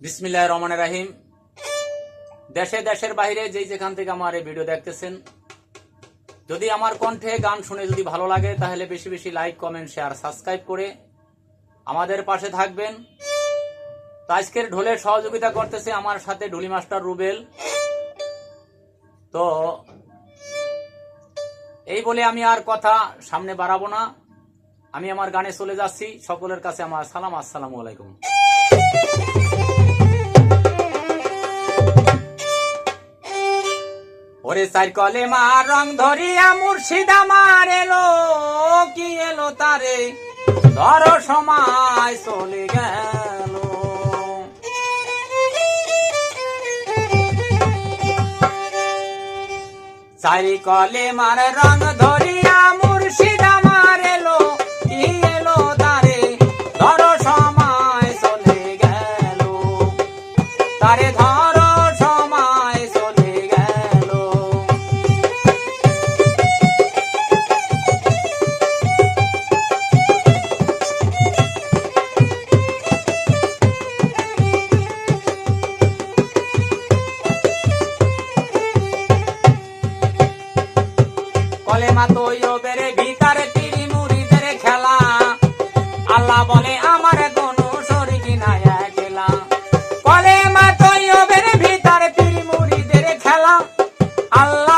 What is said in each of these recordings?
বিসমিল্লাহ রহমান রাহিম। দেশে দেশের বাইরে যেই যেখান থেকে আমার এই ভিডিও দেখতেছেন, যদি আমার কণ্ঠে গান শুনে যদি ভালো লাগে, তাহলে বেশি বেশি লাইক, কমেন্ট, শেয়ার, সাবস্ক্রাইব করে আমাদের পাশে থাকবেন। তো আজকের ঢোলের সহযোগিতা করতেছে আমার সাথে ঢুলি মাস্টার রুবেল। তো এই বলে আমি আর কথা সামনে বাড়াবো না। আমি আমার গানে চলে যাচ্ছি। সকলের কাছে আমার সালাম, আসসালামু আলাইকুম। ওরে চার কলে মা রং ধরিয়া মুর্শিদা মার এলো, কি এলো তারে? ধর সময় চলে গেল। চারি কলে মার রং ধরিয়া আল্লাহ বলে আমার কোনো শরীর নাই একলা কলেমা তৈবের ভিতরে তিরি মুড়িদের খেলা। আল্লাহ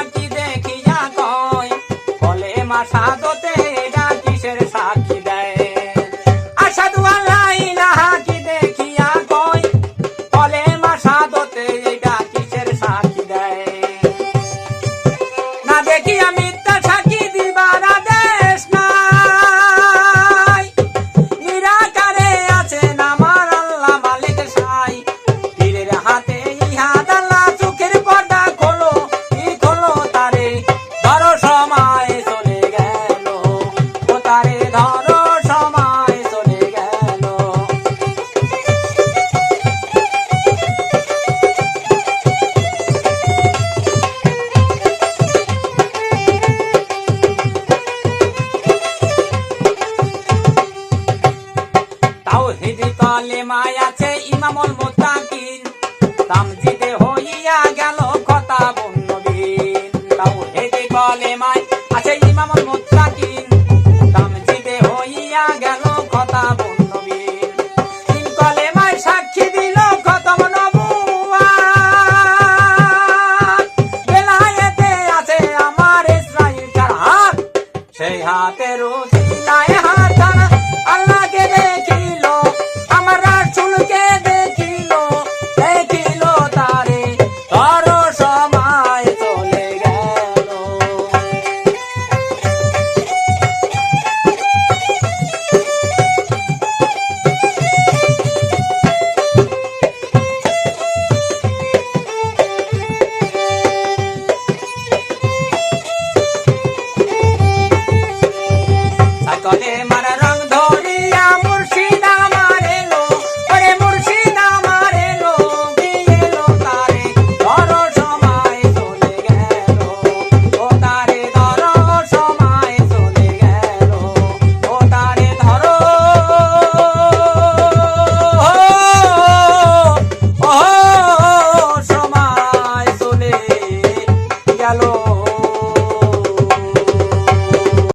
বলে কালেমায় আছে ইমামুল মুত্তাকিন, তামজিদে হইয়া গেল কথা বন্ধুদিন তাওহীদে কালেমায় আছে ইমামুল মুত্তাকিন, তামজিদে হইয়া গেল কথা আমার হাত সেই হাতে রুজি